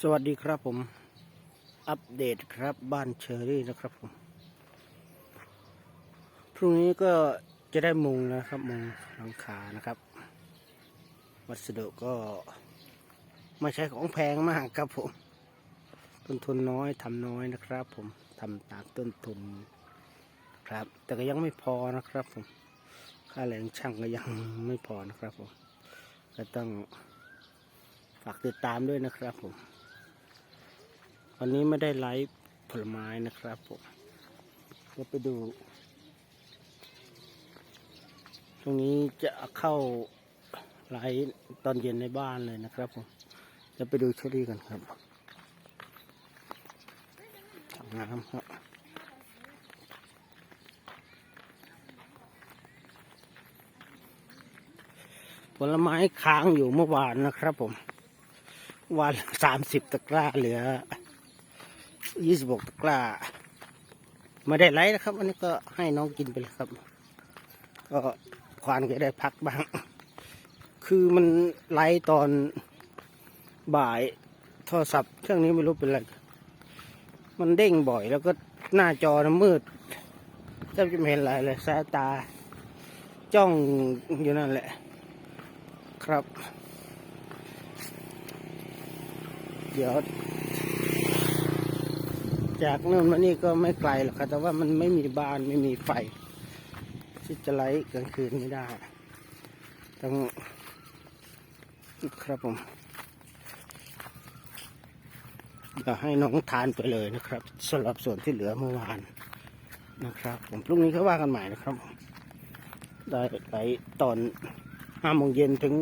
สวัสดีครับผม อัปเดตครับบ้านเชอรี่นะครับผม พรุ่งนี้ก็จะได้มุงนะครับ มุงหลังคานะครับ วัสดุก็ไม่ใช่ของแพงมากครับผม ต้นทุนน้อยทำน้อยนะครับผมทำตามต้นทุนครับ แต่ก็ยังไม่พอนะครับผม ค่าแรงช่างก็ยังไม่พอนะครับผม ก็ต้องฝากติดตามด้วยนะครับผม วันนี้ไม่ได้ไลฟ์ผลไม้นะครับผมก็ไปดู ตรงนี้จะเข้าไลฟ์ตอนเย็นในบ้านเลยนะครับผม จะไปดูเชอรี่กันครับทำน้ำครับผลไม้ค้างอยู่เมื่อวานนะครับผม วันสามสิบตะกร้าเหลือ ยี่สิบหกตะกร้าไม่ได้ไล่นะครับ อันนี้ก็ให้น้องกินไปเลยครับ ก็ควานก็ได้พักบ้าง คือมันไล่ตอนบ่ายโทรศัพท์เครื่องนี้ไม่รู้เป็นอะไร มันเด้งบ่อยแล้วก็หน้าจอนะมืดแทบจะไม่เห็นอะไรเลยสายตา จ้องอยู่นั่นแหละ ครับ เดี๋ยว จากนู่นมานี่ก็ไม่ไกลหรอกครับแต่ว่ามันไม่มีบ้านไม่มีไฟ ที่จะไล่กลางคืนไม่ได้ต้องครับผมเดี๋ยวให้น้องทานไปเลยนะครับสำหรับส่วนที่เหลือเมื่อวานนะครับ ผมพรุ่งนี้เขาว่ากันใหม่นะครับ ได้ไปตอนห้าโมงเย็นถึง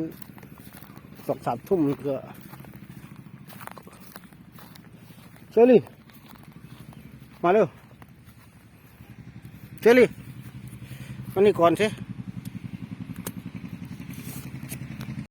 สองสามทุ่มก็เชอรี่ มาเร็วเชอรี่มานี่ก่อนสิ